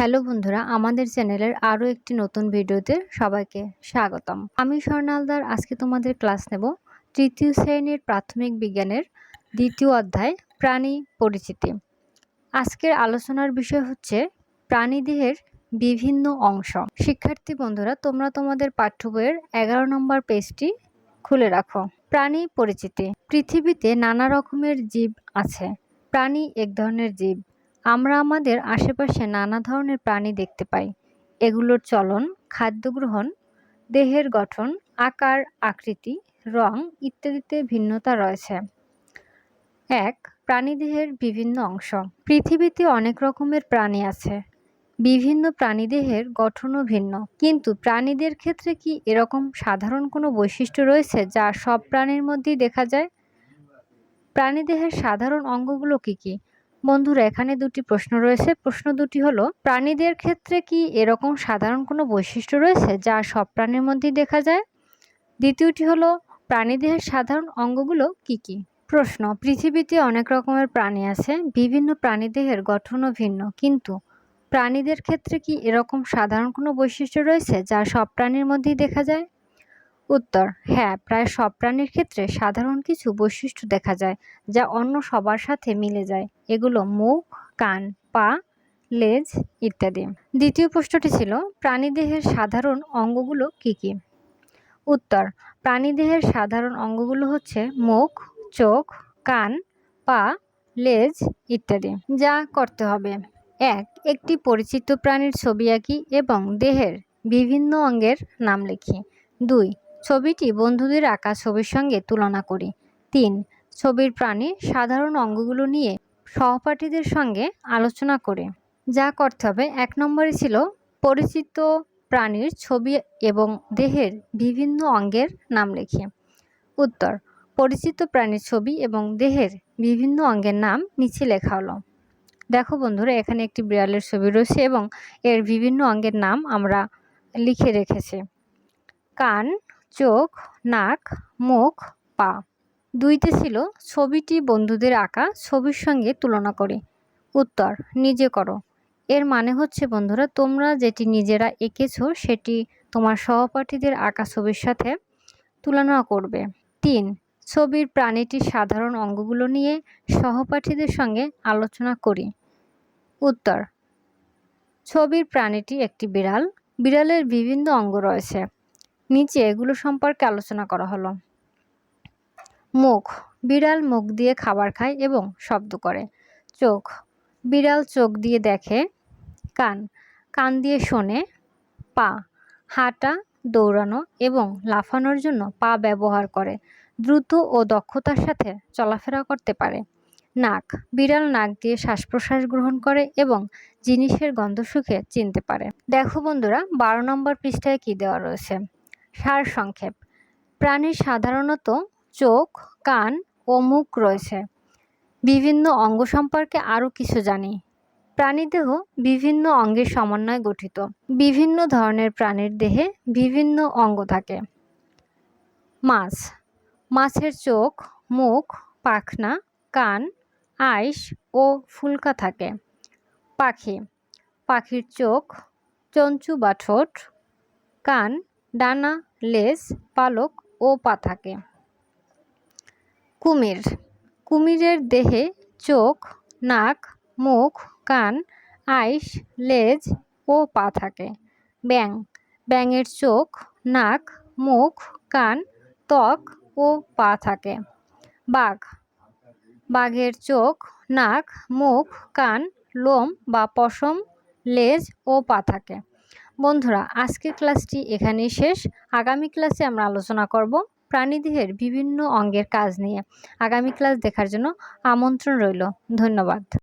Hello বন্ধুরা, আমাদের চ্যানেলের আরও একটি নতুন ভিডিওতে সবাইকে স্বাগতম। আমি স্বর্ণালদার, আজকে তোমাদের ক্লাস নেব তৃতীয় শ্রেণির প্রাথমিক বিজ্ঞানের দ্বিতীয় অধ্যায় প্রাণী পরিচিতি। আজকের আলোচনার বিষয় হচ্ছে প্রাণীদেহের বিভিন্ন অংশ। শিক্ষার্থী বন্ধুরা, তোমরা তোমাদের পাঠ্য বইয়ের এগারো নম্বর পেজটি খুলে রাখো। প্রাণী পরিচিতি। পৃথিবীতে নানা রকমের জীব আছে। প্রাণী এক ধরনের জীব। আমরা আমাদের আশেপাশে নানা ধরনের প্রাণী দেখতে পাই। এগুলোর চলন, খাদ্য গ্রহণ, দেহের গঠন, আকার, আকৃতি, রং ইত্যাদিতে ভিন্নতা রয়েছে। এক প্রাণীদেহের বিভিন্ন অংশ। পৃথিবীতে অনেক রকমের প্রাণী আছে। বিভিন্ন প্রাণীদেহের গঠনও ভিন্ন। কিন্তু প্রাণীদের ক্ষেত্রে কি এরকম সাধারণ কোনো বৈশিষ্ট্য রয়েছে যা সব প্রাণীর মধ্যেই দেখা যায়? প্রাণীদেহের সাধারণ অঙ্গগুলো কি কী? বন্ধুরা, এখানে দুটি প্রশ্ন রয়েছে। প্রশ্ন দুটি হলো, প্রাণীদের ক্ষেত্রে কি এরকম সাধারণ কোনো বৈশিষ্ট্য রয়েছে যা সব প্রাণীর মধ্যেই দেখা যায়? দ্বিতীয়টি হলো প্রাণীদেহের সাধারণ অঙ্গগুলো কি কি? প্রশ্ন, পৃথিবীতে অনেক রকমের প্রাণী আছে, বিভিন্ন প্রাণীদেহের গঠনও ভিন্ন, কিন্তু প্রাণীদের ক্ষেত্রে কি এরকম সাধারণ কোনো বৈশিষ্ট্য রয়েছে যা সব প্রাণীর মধ্যেই দেখা যায়? উত্তর হ্যাঁ প্রায় সব প্রাণীর ক্ষেত্রে সাধারণ কিছু বৈশিষ্ট্য দেখা যায় যা অন্য সবার সাথে মিলে যায়। এগুলো মুখ, কান, পা, লেজ ইত্যাদি। দ্বিতীয় প্রশ্নটি ছিল, প্রাণীদেহের সাধারণ অঙ্গগুলো কি কি? উত্তর, প্রাণীদেহের সাধারণ অঙ্গগুলো হচ্ছে মুখ, চোখ, কান, পা, লেজ ইত্যাদি। যা করতে হবে। এক, একটি পরিচিত প্রাণীর ছবি আঁকি এবং দেহের বিভিন্ন অঙ্গের নাম লিখি। দুই ছবিটি বন্ধুদের আঁকা ছবির সঙ্গে তুলনা করি। তিন, ছবির প্রাণী সাধারণ অঙ্গগুলো নিয়ে সহপাঠীদের সঙ্গে আলোচনা করে। যা করতে হবে, এক নম্বরে ছিল পরিচিত প্রাণীর ছবি এবং দেহের বিভিন্ন অঙ্গের নাম লেখে। উত্তর, পরিচিত প্রাণীর ছবি এবং দেহের বিভিন্ন অঙ্গের নাম নিচে লেখা হলো। দেখো বন্ধুরা, এখানে একটি বিড়ালের ছবি রয়েছে এবং এর বিভিন্ন অঙ্গের নাম আমরা লিখে রেখেছি। কান চোখ, নাক, মুখ, পা। দুইতে ছিল ছবিটি বন্ধুদের আঁকা, ছবির সঙ্গে তুলনা করে। উত্তর, নিজে করো। এর মানে হচ্ছে, বন্ধুরা, তোমরা যেটি নিজেরা এঁকেছো, সেটি তোমার সহপাঠীদের আঁকা ছবির সাথে তুলনা করবে। তিন, ছবির প্রাণীটির সাধারণ অঙ্গগুলো নিয়ে সহপাঠীদের সঙ্গে আলোচনা করি। উত্তর, ছবির প্রাণীটি একটি বিড়াল। বিড়ালের বিভিন্ন অঙ্গ রয়েছে। নিচে এগুলো সম্পর্কে আলোচনা করা হলো। মুখ, বিড়াল মুখ দিয়ে খাবার খায় এবং শব্দ করে। চোখ, বিড়াল চোখ দিয়ে দেখে। কান কান দিয়ে শোনে। পা, হাঁটা, দৌড়ানো এবং লাফানোর জন্য পা ব্যবহার করে। দ্রুত ও দক্ষতার সাথে চলাফেরা করতে পারে। নাক, বিড়াল নাক দিয়ে শ্বাস প্রশ্বাস গ্রহণ করে এবং জিনিসের গন্ধ সুখে চিনতে পারে। দেখো বন্ধুরা, বারো নম্বর পৃষ্ঠায় কি দেওয়া রয়েছে? সার সংক্ষেপ প্রাণীর সাধারণত চোখ, কান ও মুখ রয়েছে। বিভিন্ন অঙ্গ সম্পর্কে আরও কিছু জানি। প্রাণীদেহ বিভিন্ন অঙ্গের সমন্বয়ে গঠিত। বিভিন্ন ধরনের প্রাণীর দেহে বিভিন্ন অঙ্গ থাকে। মাছ। মাছের চোখ, মুখ, পাখনা, কান, আইস ও ফুলকা থাকে। পাখি। পাখির চোখ, চঞ্চু বা ঠোঁট। কান ডানা লেজ পালক ও পা থাকে। কুমির। কুমিরের দেহে চোখ, নাক, মুখ, কান, আইস, লেজ ও পা থাকে। ব্যাং ব্যাঙের চোখ, নাক, মুখ, কান, ত্বক ও পা থাকে। বাঘ। বাঘের চোখ, নাক, মুখ, কান, লোম বা পশম, লেজ ও পা থাকে। বন্ধুরা, আজকের ক্লাসটি এখানেই শেষ। আগামী ক্লাসে আমরা আলোচনা করব প্রাণীদেহের বিভিন্ন অঙ্গের কাজ নিয়ে। আগামী ক্লাস দেখার জন্য আমন্ত্রণ রইল। ধন্যবাদ।